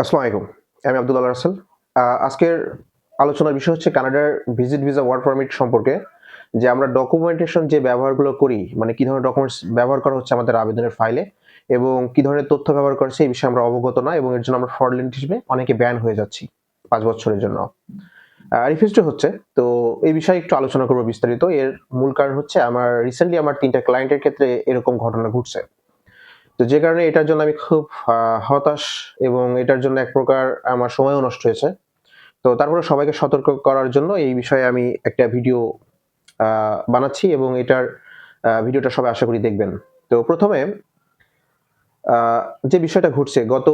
আসসালামু আলাইকুম। আমি আব্দুল্লাহ রাসেল। আজকের আলোচনার বিষয় হচ্ছে কানাডার ভিজিট ভিসা ওয়ার্ক পারমিট সম্পর্কে, যে আমরা ডকুমেন্টেশন যে ব্যবহারগুলো করি মানে কি ধরনের ডকুমেন্টস ব্যবহার করা হচ্ছে আমাদের আবেদনের ফাইলে এবং কি ধরনের তথ্য ব্যবহার করছে এই বিষয়ে আমরা অবগত না, এবং এর জন্য আমরা ফ্রডলেন্ট হিসেবে অনেকে ব্যান হয়ে যাচ্ছি পাঁচ বছরের জন্য। রিফিউজড হচ্ছে, তো এই বিষয়ে একটু আলোচনা করব বিস্তারিত। এর মূল কারণ হচ্ছে, আমার রিসেন্টলি আমার তিনটা ক্লায়েন্টের ক্ষেত্রে এরকম ঘটনা ঘটছে। তো যে কারণে এটার জন্য আমি খুব হতাশ এবং এটার জন্য এক প্রকার আমার সময়ও নষ্ট হয়েছে। তো তারপরে সবাইকে সতর্ক করার জন্য এই বিষয়ে আমি একটা ভিডিও বানাচ্ছি এবং এটার ভিডিওটা সবাই আশা করি দেখবেন। তো প্রথমে যে বিষয়টা ঘটছে গত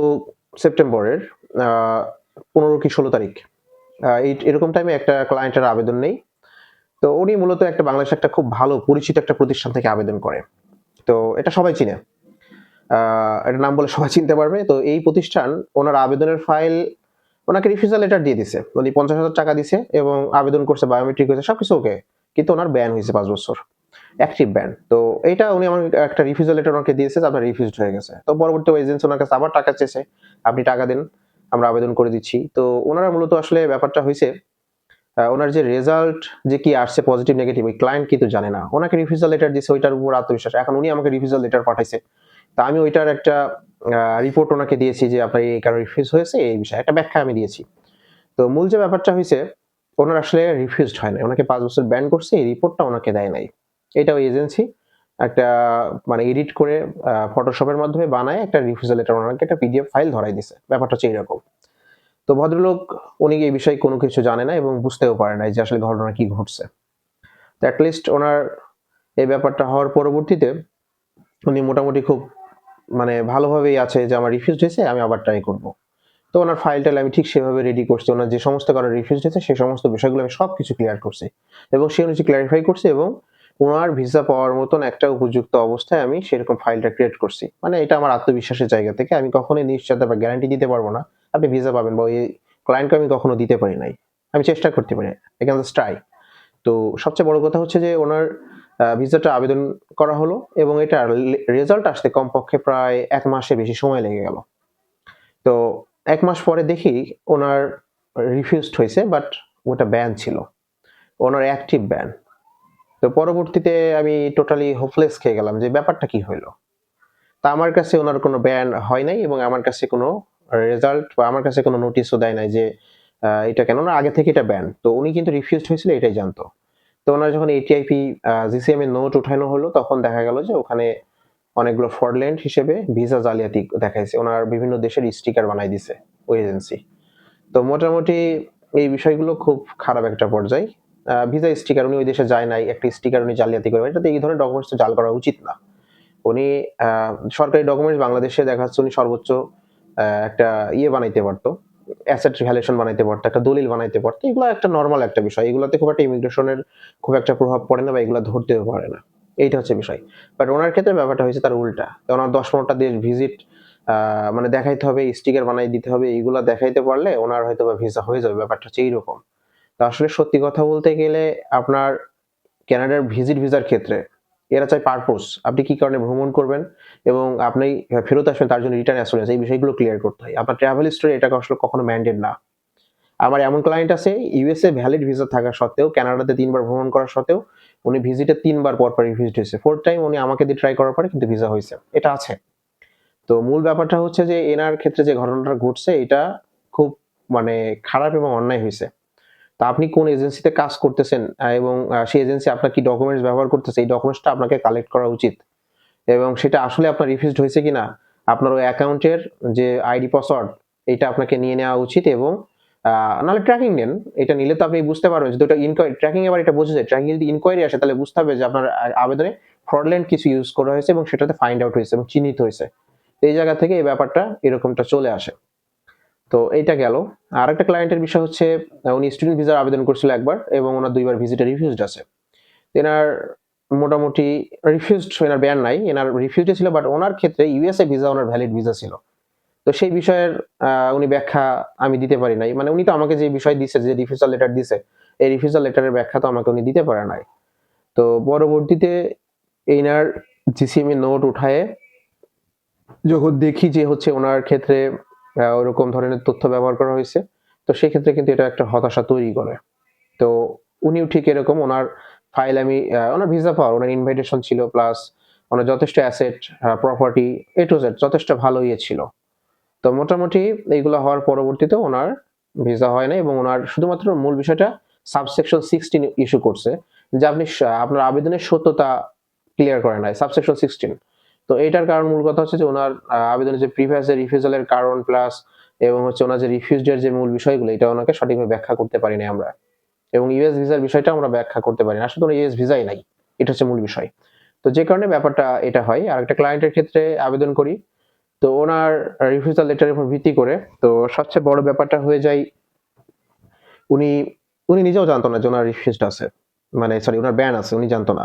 সেপ্টেম্বরের পনেরো কি ষোলো তারিখ এই, এরকম টাইমে একটা ক্লায়েন্টের আবেদন নেই। তো উনি মূলত একটা বাংলাদেশে একটা খুব ভালো পরিচিত একটা প্রতিষ্ঠান থেকে আবেদন করে। তো এটা সবাই চিনে। এটার নাম বলে সবাই চিনতে পারবে। তো এই প্রতিষ্ঠান ওনার আবেদনের ফাইল, ওনাকে রিফিউজাল লেটার দিয়ে দিছে। উনি পঞ্চাশ হাজার টাকা দিছে এবং আবেদন করছে বায়োমেট্রিক হয়েছে, সবকিছু ওকে কিন্তু ওনার ব্যান হয়েছে পাঁচ বছর। অ্যাক্টিভ ব্যান তো এটা উনি আমার একটা রিফিউজাল লেটার ওনাকে দিয়েছে আপনার রিফিউজড হয়ে গেছে। তো পরবর্তী এজেন্সি ওনার কাছে আবার টাকা চেয়েছে, আপনি টাকা দেন, আমরা আবেদন করে দিচ্ছি। তো ওনারা মূলত আসলে ব্যাপারটা হয়েছে ওনার যে রেজাল্ট যে কি আসছে পজিটিভ নেগেটিভ ওই ক্লায়েন্ট কিন্তু জানে না। ওনাকে রিফিউজাল লেটার দিয়েছে, ওইটার উপর আত্মবিশ্বাস। এখন উনি আমাকে রিফিউজাল লেটার পাঠাইছে। তা আমি ওইটার একটা রিপোর্ট ওনাকে দিয়েছি যে আপনার এই কারণে রিফিউজ হয়েছে, এই বিষয়ে একটা ব্যাখ্যা আমি দিয়েছি। তো মূল যে ব্যাপারটা হয়েছে, ওনার আসলে রিফিউজড হয় না ওনাকে পাঁচ বছর ব্যান করছে, এই রিপোর্টটা ওনাকে দেয় নাই। এটা ওই এজেন্সি একটা মানে এডিট করে ফটোশপের মাধ্যমে বানায় একটা রিফিউজাল লেটার ওনাকে একটা পিডিএফ ফাইল ধরাই দিছে। ব্যাপারটা হচ্ছে এইরকম। তো ভদ্রলোক, উনি এই বিষয়ে কোনো কিছু জানে না এবং বুঝতেও পারে না যে আসলে ঘটনা কি ঘটছে। তো অ্যাটলিস্ট ওনার এই ব্যাপারটা হওয়ার পরবর্তীতে উনি মোটামুটি খুব মানে ভালোভাবেই আছে যে আমার রিফিউজ হয়েছে, আমি আবার ট্রাই করব। তো ওনার ফাইলটা আমি ঠিক সেভাবে রেডি করছি। ওনার যে সমস্ত কারণে রিফিউজ হয়েছে, সেই সমস্ত বিষয়গুলো আমি সব কিছু ক্লিয়ার করছি। এবং সে অনুযায়ী ক্লারিফাই করছি এবং ওনার ভিসা পাওয়ার মতন একটা উপযুক্ত অবস্থায় আমি সেরকম ফাইলটা ক্রিয়েট করছি। মানে এটা আমার আত্মবিশ্বাসের জায়গা থেকে আমি কখনোই নিশ্চয়তা বা গ্যারান্টি দিতে পারব না। আপনি ভিসা পাবেন বা এই ক্লায়েন্টকে আমি কখনো দিতে পারি নাই। আমি চেষ্টা করতে পারি। এখান ট্রাই তো সবচেয়ে বড় কথা হচ্ছে যে ওনার ভিসাটা আবেদন করা হলো এবং এটা রেজাল্ট আসতে কমপক্ষে প্রায় এক মাসের বেশি সময় লেগে গেল। তো এক মাস পরে দেখি ওনার রিফিউজড হয়েছে বাট ওটা ব্যান ছিল। ওনার অ্যাক্টিভ ব্যান তো পরবর্তীতে আমি টোটালি হোপলেস খেয়ে গেলাম যে ব্যাপারটা কি হইল। তা আমার কাছে ওনার কোনো ব্যান হয় নাই এবং আমার কাছে কোনো রেজাল্ট বা আমার কাছে কোনো নোটিশও দেয় নাই যে এটা কেন না আগে থেকে এটা ব্যান তো উনি কিন্তু রিফিউজড হয়েছিল, এটাই জানতো। তো ওনার যখন এটিআইপি জিসিএম এর নোট উঠানো হলো, তখন দেখা গেল যে ওখানে অনেকগুলো ফ্রডল্যান্ড হিসেবে ভিসা জালিয়াতি দেখাইছে। ওনার বিভিন্ন দেশের স্টিকার বানাই দিছে ওই এজেন্সি তো মোটামুটি এই বিষয়গুলো খুব খারাপ একটা পর্যায়ে। ভিসা স্টিকার উনি ওই দেশে যায় নাই, একটা স্টিকার উনি জালিয়াতি করে। এটাতে এই ধরনের ডকুমেন্টস জাল করা উচিত না। উনি সরকারি ডকুমেন্টস বাংলাদেশে দেখা যাচ্ছে উনি সর্বোচ্চ একটা ইয়ে বানাইতে পারতো। অ্যাসেট ভ্যালুয়েশন বানাইতে পারতো, একটা দলিল বানাইতে পারতো। এগুলো একটা নর্মাল একটা বিষয়। এগুলোতে খুব একটা ইমিগ্রেশনের খুব একটা প্রভাব পড়ে না বা এগুলো ধরতেও পারে না। এইটা হচ্ছে বিষয়। বাট ওনার ক্ষেত্রে ব্যাপারটা হয়েছে তার উল্টা। ওনার দশ পনেরোটা দেশ ভিজিট মানে দেখাইতে হবে স্টিকার বানাই দিতে হবে, এইগুলা দেখাইতে পারলে ওনার হয়তো বা ভিসা হয়ে যাবে। ব্যাপারটা হচ্ছে এইরকম। তো আসলে সত্যি কথা বলতে গেলে আপনার ক্যানাডার ভিজিট ভিসার ক্ষেত্রে এরা চাই পারপোজ আপনি কি কারণে ভ্রমণ করবেন এবং আপনি ফেরত আসবেন তার জন্য রিটার্ন অ্যাসুরেন্স এই বিষয়গুলো ক্লিয়ার করতে হয়। আপনার ট্রাভেল হিস্টোরি এটা আসলে কখনো ম্যান্ডেট না। আমার এমন ক্লায়েন্ট আছে ইউএসএ ভ্যালিড ভিসা থাকা সত্ত্বেও কানাডাতে তিনবার ভ্রমণ করা সত্ত্বেও, উনি ভিজিটে তিনবার পর পর ভিজিট হয়েছে। ফোর্থ টাইম উনি আমাকে দিয়ে ট্রাই করার পরে কিন্তু ভিসা হয়েছে। এটা আছে। তো মূল ব্যাপারটা হচ্ছে যে, এনার ক্ষেত্রে যে ঘটনাটা ঘটছে, এটা খুব মানে খারাপ এবং অন্যায় হয়েছে। তা আপনি কোন এজেন্সিতে কাজ করতেছেন এবং সেই এজেন্সি আপনার কি ডকুমেন্টস ব্যবহার করতেছে, এই ডকুমেন্টসটা আপনাকে কালেক্ট করা উচিত। এবং সেটা আসলে আপনার রিফিউজড হয়েছে কিনা, আপনার ওই অ্যাকাউন্টের যে আইডি পাসওয়ার্ড এটা আপনাকে নিয়ে নেওয়া উচিত এবং নাহলে ট্র্যাকিং নেন। এটা নিলে তো আপনি বুঝতে পারবেন যদি ওটা ইনকোয়ারি ট্র্যাকিং এবার এটা বোঝা যায় ট্র্যাকিং যদি ইনকোয়ারি আসে তাহলে বুঝতে হবে যে আপনার আবেদনে ফ্রডল্যান্ড কিছু ইউজ করা হয়েছে এবং সেটাতে ফাইন্ড আউট হয়েছে এবং চিহ্নিত হয়েছে। এই জায়গা থেকে এই ব্যাপারটা এরকমটা চলে আসে। তো এইটা গেল। আর একটা ক্লায়েন্টের বিষয় হচ্ছে উনি স্টুডেন্ট ভিসার আবেদন করছিল একবার এবং ওনার দুইবার ভিজিটে রিফিউজড আছে। এনার মোটামুটি রিফিউজড এনার ব্যান নাই। এনার রিফিউজড ছিল বাট ওনার ক্ষেত্রে ইউএসএ ভিসা ওনার ভ্যালিড ভিসা ছিল। তো সেই বিষয়ের উনি ব্যাখ্যা আমি দিতে পারি নাই। মানে উনি তো আমাকে যে বিষয় দিছে, যে রিফিউজাল লেটার দিছে, এই রিফিউজাল লেটারের ব্যাখ্যা তো আমাকে উনি দিতে পারে নাই। তো পরবর্তীতে এনার জিসিএম নোট উঠায়ে যখন দেখি যে হচ্ছে ওনার ক্ষেত্রে ওরকম ধরনের তথ্য ব্যবহার করা হয়েছে। তো সেক্ষেত্রে কিন্তু এটা একটা হতাশা তৈরি করে। তো উনিও ঠিক এরকম, ওনার ফাইল আমি ওনার ভিসা পাওয়ার ওনার ইনভাইটেশন ছিল প্লাস ওনার যথেষ্ট asset property A to Z যথেষ্ট ভালো ইয়ে ছিল। তো মোটামুটি এইগুলো হওয়ার পরবর্তীতে ওনার ভিসা হয় না এবং ওনার শুধুমাত্র মূল বিষয়টা সাবসেকশন সিক্সটিন ইস্যু করছে, যে আপনি আপনার আবেদনের সত্যতা ক্লিয়ার করে নাই সাবসেকশন সিক্সটিন তো এটার কারণ মূল কথা হচ্ছে যে ওনার আবেদনের যে প্রিভিয়াস রিফিউজালের কারণ প্লাস এবং হচ্ছে ওনার যে রিফিউজের যে মূল বিষয়গুলো, এটা ওনাকে সঠিকভাবে ব্যাখ্যা করতে পারি পারিনি আমরা। এবং ইউএস ভিসার বিষয়টা আমরা ব্যাখ্যা করতে পারি না আসলে ইউএস ভিসাই নাই। এটা হচ্ছে মূল বিষয়। তো যে কারণে ব্যাপারটা এটা হয়। আর একটা ক্লায়েন্টের ক্ষেত্রে আবেদন করি। তো ওনার রিফিউজাল লেটারের উপর ভিত্তি করে, তো সবচেয়ে বড় ব্যাপারটা হয়ে যায়, উনি উনি নিজেও জানতো না যে ওনার রিফিউজড আছে। মানে সরি ওনার ব্যান আছে, উনি জানতো না।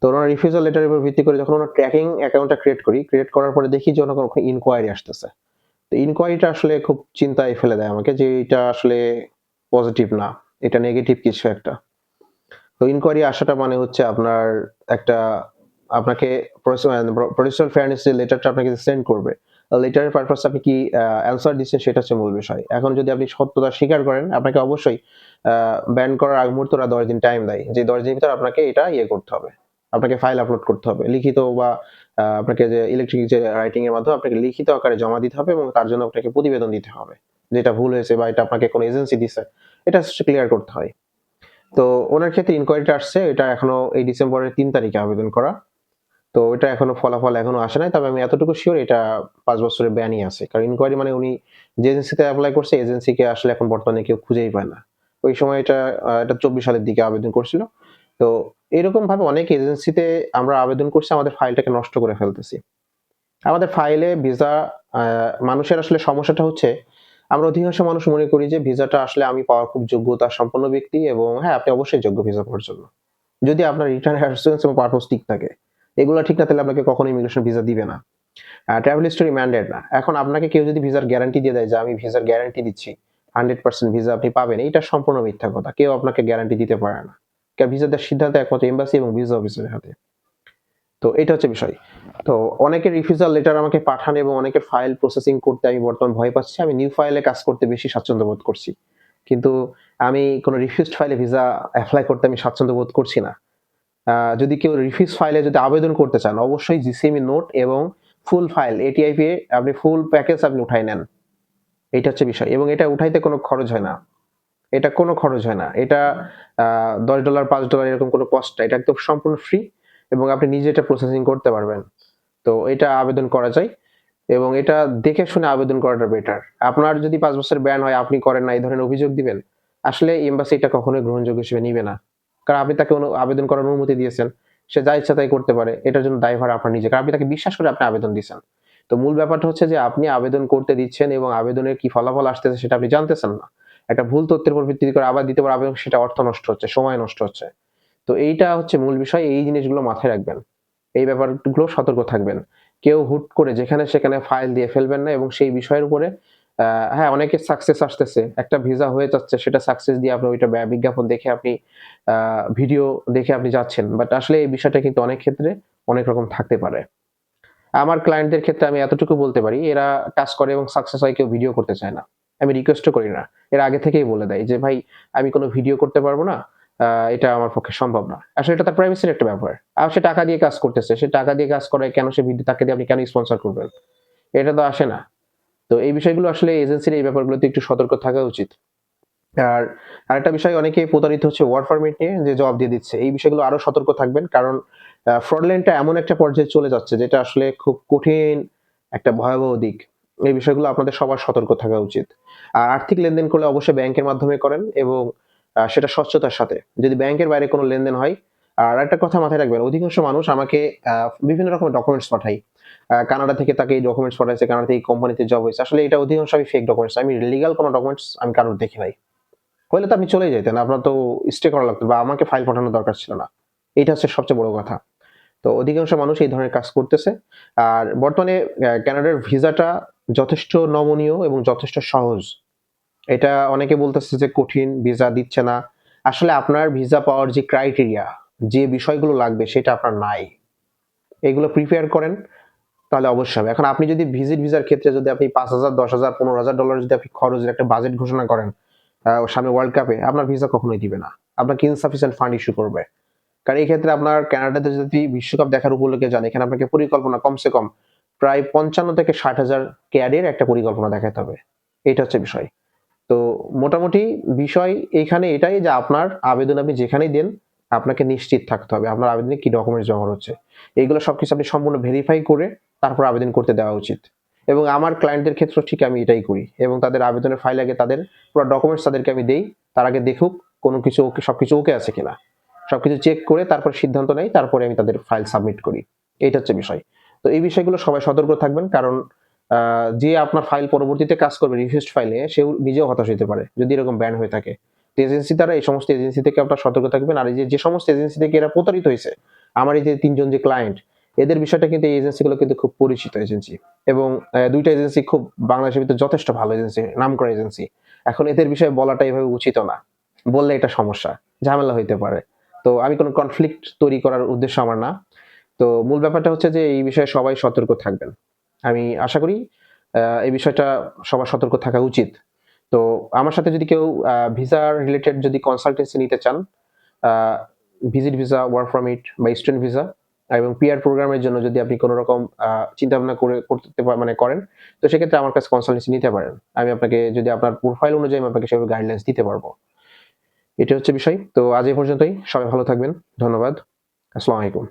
তো ওনার রিফিউজাল লেটারের উপর ভিত্তি করে যখন ওনার ট্র্যাকিং অ্যাকাউন্টটা ক্রিয়েট করি ক্রিয়েট করার পরে দেখি যে ওনার ওখানে ইনকোয়ারি আসতেছে। তো ইনকোয়ারিটা আসলে খুব চিন্তায় ফেলে দেয় আমাকে যে এটা আসলে পজিটিভ না, এটা নেগেটিভ কিছু একটা। তো ইনকোয়ারি আসাটা মানে হচ্ছে আপনার একটা আপনাকে প্রডিউসার ফেয়ারনেস যে লেটারটা আপনাকে সেন্ড করবে লেটারের পারপাস আপনি কি অ্যান্সার দিচ্ছেন সেটা হচ্ছে মূল বিষয়। এখন যদি আপনি সত্যতা স্বীকার করেন, আপনাকে অবশ্যই ব্যান করার আগ মুহূর্তে ওরা দশ দিন টাইম দেয়। যে দশ দিন ভিতরে আপনাকে এটা ইয়ে করতে হবে। আপনাকে ফাইল আপলোড করতে হবে। লিখিত বা আপনাকে যে ইলেকট্রিক যে রাইটিং এর মাধ্যমে আপনাকে লিখিত আকারে জমা দিতে হবে এবং তার জন্য আপনাকে প্রতিবেদন দিতে হবে। যেটা ভুল হয়েছে বা এটা আপনাকে কোনো এজেন্সি দিছে, এটা ক্লিয়ার করতে হয়। তো ওনার ক্ষেত্রে ইনকোয়ারিটা আসছে, এটা এখনও এই ডিসেম্বরের তিন তারিখে আবেদন করা। তো এটা এখনও ফলাফল এখনও আসে নাই, তবে আমি এতটুকু শিওর এটা পাঁচ বছরের ব্যানই আছে। কারণ ইনকোয়ারি মানে উনি যে এজেন্সিতে অ্যাপ্লাই করছে এজেন্সিকে আসলে এখন বর্তমানে কেউ খুঁজেই পায় না। ওই সময় এটা এটা চব্বিশ সালের দিকে আবেদন করছিল। তো এরকম ভাবে অনেক এজেন্সিতে আমরা আবেদন করছি, আমাদের ফাইলটাকে নষ্ট করে ফেলতেছি। আমাদের ফাইলে ভিসা মানুষের আসলে সমস্যাটা হচ্ছে, আমরা অধিকাংশ মানুষ মনে করি যে ভিসাটা আসলে আমি পাওয়ার খুব যোগ্যতা সম্পন্ন ব্যক্তি এবং হ্যাঁ আপনি অবশ্যই যোগ্য ভিসা পাওয়ার জন্য। যদি আপনার রিটার্ন অ্যাসুরেন্স এবং পারপোজ ঠিক থাকে, এগুলো ঠিক না তাহলে আপনাকে কখনো ইমিগ্রেশন ভিসা দিবে না। ট্রাভেল হিস্টোরি ম্যান্ডেট না। এখন আপনাকে কেউ যদি ভিসার গ্যারান্টি দিয়ে দেয় যে আমি ভিসার গ্যারান্টি দিচ্ছি হান্ড্রেড পার্সেন্ট ভিসা আপনি পাবেন এটা সম্পূর্ণ মিথ্যা কথা, কেউ আপনাকে গ্যারান্টি দিতে পারে না। ভিসা দেওয়ার সিদ্ধান্ত একমাত্র এম্বাসি এবং ভিসা অফিসের হাতে। তো এটা হচ্ছে বিষয়। তো অনেকের রিফিউজাল লেটার আমাকে পাঠান এবং অনেকের ফাইল প্রসেসিং করতে আমি বর্তমান ভয় পাচ্ছি। আমি নিউ ফাইলে কাজ করতে বেশি স্বাচ্ছন্দ্য বোধ করছি। কিন্তু আমি কোনো রিফিউজড ফাইলে ভিসা অ্যাপ্লাই করতে আমি স্বাচ্ছন্দ্য বোধ করছি না। যদি কেউ রিফিউজ ফাইলে যদি আবেদন করতে চান, অবশ্যই জিসিএমই নোট এবং ফুল ফাইল এটিআইপি আপনি ফুল প্যাকেজ আপনি উঠাই নেন। এটা হচ্ছে বিষয় এবং এটা উঠাইতে কোনো খরচ হয় না। এটা কোনো খরচ হয় না। এটা দশ ডলার পাঁচ ডলার এরকম কোনো কস্ট এটা একদম সম্পূর্ণ ফ্রি এবং আপনি নিজে এটা প্রসেসিং করতে পারবেন। তো এটা আবেদন করা যায় এবং এটা দেখে শুনে আবেদন করাটা বেটার আপনার যদি পাঁচ বছর ব্যান হয়, আপনি করেন না, এই ধরনের অভিযোগ দিবেন, আসলে এম্বাসি এটা কখনোই গ্রহণযোগ্য হিসেবে নিবে না। কারণ আপনি তাকে আবেদন করার অনুমতি দিয়েছেন, সে যা ইচ্ছা তাই করতে পারে, এটার জন্য দায়ভার আপনার নিজে। কারণ আপনি তাকে বিশ্বাস করে আপনি আবেদন দিয়েছেন। তো মূল ব্যাপারটা হচ্ছে যে, আপনি আবেদন করতে দিচ্ছেন এবং আবেদনের কি ফলাফল আসতেছে সেটা আপনি জানতেছেন না। একটা ভুল তথ্যের উপর ভিত্তি করে আবার দিতে পারে আবেদন সেটা অর্থ নষ্ট হচ্ছে, সময় নষ্ট হচ্ছে। তো এইটা হচ্ছে মূল বিষয়, এই জিনিসগুলো মাথায় রাখবেন। এই ব্যাপারগুলো সতর্ক থাকবেন। কেউ হুট করে যেখানে সেখানে ফাইল দিয়ে ফেলবেন না এবং সেই বিষয়ের উপরে হ্যাঁ অনেকে সাকসেস আসতেছে। একটা ভিসা হয়ে যাচ্ছে, সেটা সাকসেস দিয়ে আপনি ওইটা বিজ্ঞাপন দেখে আপনি ভিডিও দেখে আপনি যাচ্ছেন। বাট আসলে এই বিষয়টা কিন্তু অনেক ক্ষেত্রে অনেক রকম থাকতে পারে। আমার ক্লায়েন্টদের ক্ষেত্রে আমি এতটুকু বলতে পারি, এরা কাজ করে এবং সাকসেস হয়, কেউ ভিডিও করতে চায় না। আমি রিকোয়েস্টও করি না। এর আগে থেকেই বলে দেয় যে, ভাই, আমি কোনো ভিডিও করতে পারব না। এটা আমার পক্ষে সম্ভব না। আসলে এটা তার প্রাইভেসির একটা ব্যাপার। আর সে টাকা দিয়ে কাজ করতেছে। সে টাকা দিয়ে কাজ করে কেন সে ভিডিও তাকে দিয়ে আপনি কেন স্পন্সর করবেন? এটা তো আসে না। তো এই বিষয়গুলো আসলে এজেন্সির এই ব্যাপারগুলোতে একটু সতর্ক থাকা উচিত। আর আরেকটা বিষয়, অনেকেই প্রতারিত হচ্ছে ওয়ার্ক পারমিট নিয়ে যে জবাব দিয়ে দিচ্ছে। এই বিষয়গুলো আরও সতর্ক থাকবেন কারণ ফ্রডল্যান্ডটা এমন একটা পর্যায়ে চলে যাচ্ছে যেটা আসলে খুব কঠিন একটা ভয়াবহ দিক। এই বিষয়গুলো আপনাদের সবার সতর্ক থাকা উচিত। আর আর্থিক লেনদেন করলে অবশ্যই ব্যাংকের মাধ্যমে করেন এবং সেটা স্বচ্ছতার সাথে। যদি ব্যাংকের বাইরে কোনো লেনদেন হয় আর একটা কথা মাথায় রাখবেন অধিকাংশ মানুষ আমাকে বিভিন্ন রকমের ডকুমেন্টস পাঠায়। কানাডা থেকে তাকে এই ডকুমেন্টস পাঠাইছে কানাডা থেকে কোম্পানিতে জব হয়েছে। আসলে এটা অধিকাংশ আমি ফেক ডকুমেন্টস আমি লিগাল কোনো ডকুমেন্টস আমি কারোর দেখি নাই। হলে তো আপনি চলে যেতেন আপনার তো স্টে করা লাগতো বা আমাকে ফাইল পাঠানোর দরকার ছিল না। এটা হচ্ছে সবচেয়ে বড় কথা। তো অধিকাংশ মানুষ এই ধরনের কাজ করতেছে। আর বর্তমানে আহ, কানাডার ভিসাটা যথেষ্ট নমনীয় এবং যথেষ্ট সহজ। এটা অনেকে বলতেছে যে কঠিন, ভিসা দিচ্ছে না। আসলে আপনার ভিসা পাওয়ার যে ক্রাইটেরিয়া যে বিষয়গুলো লাগবে সেটা আপনার নাই। এগুলো প্রিপেয়ার করেন, তাহলে অবশ্যই হবে। এখন আপনি যদি ভিজিট ভিসার ক্ষেত্রে যদি আপনি পাঁচ হাজার, দশ হাজার, পনেরো হাজার ডলার যদি আপনি খরচের একটা বাজেট ঘোষণা করেন সামনে ওয়ার্ল্ড কাপে আপনার ভিসা কখনোই দিবে না। আপনাকে ইনসাফিসিয়েন্ট ফান্ড ইস্যু করবে। কারণ এই ক্ষেত্রে আপনার কানাডাতে যদি বিশ্বকাপ দেখার উপলক্ষে যান, এখানে আপনাকে পরিকল্পনা কমসে কম প্রায় পঞ্চান্ন থেকে ষাট হাজার ক্যাডের একটা পরিকল্পনা দেখাতে হবে। এটা হচ্ছে বিষয়। তো মোটামুটি বিষয় এখানে এটাই যে আপনার আবেদন আপনি যেখানেই দেন, আপনাকে নিশ্চিত থাকতে হবে। আপনার আবেদনে কি ডকুমেন্টস ব্যবহার হচ্ছে। এইগুলো সব কিছু আপনি সম্পূর্ণ ভেরিফাই করে তারপর আবেদন করতে দেওয়া উচিত। এবং আমার ক্লায়েন্টদের ক্ষেত্রে ঠিক আমি এটাই করি। এবং তাদের আবেদনের ফাইল আগে তাদের পুরো ডকুমেন্টস তাদেরকে আমি দেই। তার আগে দেখুক কোনো কিছু ওকে সবকিছু ওকে আছে কিনা। সবকিছু চেক করে তারপর সিদ্ধান্ত নেই, তারপরে আমি তাদের ফাইল সাবমিট করি। এইটা হচ্ছে বিষয়। তো এই বিষয়গুলো সবাই সতর্ক থাকবেন, কারণ যে আপনার ফাইল পরবর্তীতে কাজ করবে রিফিউজড ফাইলে সেও নিজেও হতাশ হতে পারে, যদি এরকম ব্যান হয়ে থাকে। এজেন্সি দ্বারা এই সমস্ত এজেন্সি থেকে আপনার সতর্ক থাকবেন, আর এই যে সমস্ত এজেন্সি থেকে এরা প্রতারিত হয়েছে আমার এই যে তিনজন যে ক্লায়েন্ট এদের বিষয়টা কিন্তু এই এজেন্সিগুলো কিন্তু খুব পরিচিত এজেন্সি এবং দুইটা এজেন্সি খুব বাংলাদেশের ভিতরে যথেষ্ট ভালো এজেন্সি নাম করা এজেন্সি এখন এদের বিষয়ে বলাটা এভাবে উচিত না, বললে এটা সমস্যা, ঝামেলা হইতে পারে। তো আমি কোনো কনফ্লিক্ট তৈরি করার উদ্দেশ্য আমার না। তো মূল ব্যাপারটা হচ্ছে যে এই বিষয়ে সবাই সতর্ক থাকবেন। আমি আশা করি এই বিষয়টা সবার সতর্ক থাকা উচিত। তো আমার সাথে যদি কেউ ভিসা রিলেটেড যদি কনসালটেন্সি নিতে চান ভিজিট ভিসা ওয়ার্ক পারমিট বা স্টুডেন্ট ভিসা এবং পিআর প্রোগ্রামের জন্য যদি আপনি কোনো রকম চিন্তা ভাবনা করে করতে মানে করেন, তো সেক্ষেত্রে আমার কাছে কনসালটেন্সি নিতে পারেন। আমি আপনাকে যদি আপনার প্রোফাইল অনুযায়ী আমি আপনাকে সেভাবে গাইডলাইন্স দিতে পারব। এটা হচ্ছে বিষয়। তো আজ এই পর্যন্তই। সবাই ভালো থাকবেন। ধন্যবাদ। আসসালামু আলাইকুম।